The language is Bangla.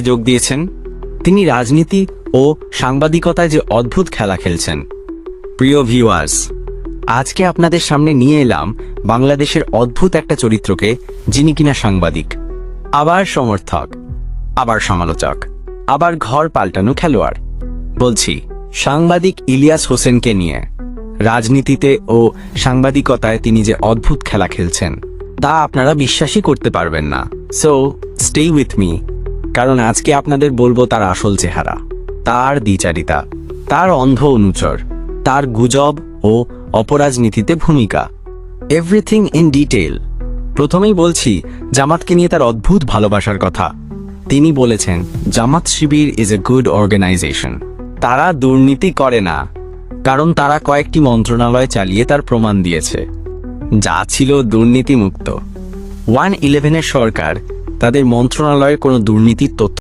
যোগ দিয়েছেন। তিনি রাজনীতি ও সাংবাদিকতায় যে অদ্ভুত খেলা খেলছেন। প্রিয় ভিউয়ার্স, আজকে আপনাদের সামনে নিয়ে এলাম বাংলাদেশের অদ্ভুত একটা চরিত্রকে যিনি কিনা সাংবাদিক, আবার সমর্থক, আবার সমালোচক, আবার ঘর পাল্টানো খেলোয়াড়। বলছি, সাংবাদিক ইলিয়াস হোসেনকে নিয়ে রাজনীতিতে ও সাংবাদিকতায় তিনি যে অদ্ভুত খেলা খেলছেন, তা আপনারা বিশ্বাসই করতে পারবেন না। সো স্টে উইথ মি কারণ আজকে আপনাদের বলব তার আসল চেহারা, তার দ্বিচারিতা, তার অন্ধ অনুচর, তার গুজব ও অপরাজনীতিতে ভূমিকা। এভরিথিং ইন ডিটেল প্রথমেই বলছি, জামাতকে নিয়ে তার অদ্ভুত ভালোবাসার কথা। তিনি বলেছেন, Jamaat Shibir is a good organization তারা দুর্নীতি করে না, কারণ তারা কয়েকটি মন্ত্রণালয় চালিয়ে তার প্রমাণ দিয়েছে। যা ছিল দুর্নীতিমুক্ত। ওয়ান ইলেভেনের সরকার তাদের মন্ত্রণালয়ে কোনো দুর্নীতির তথ্য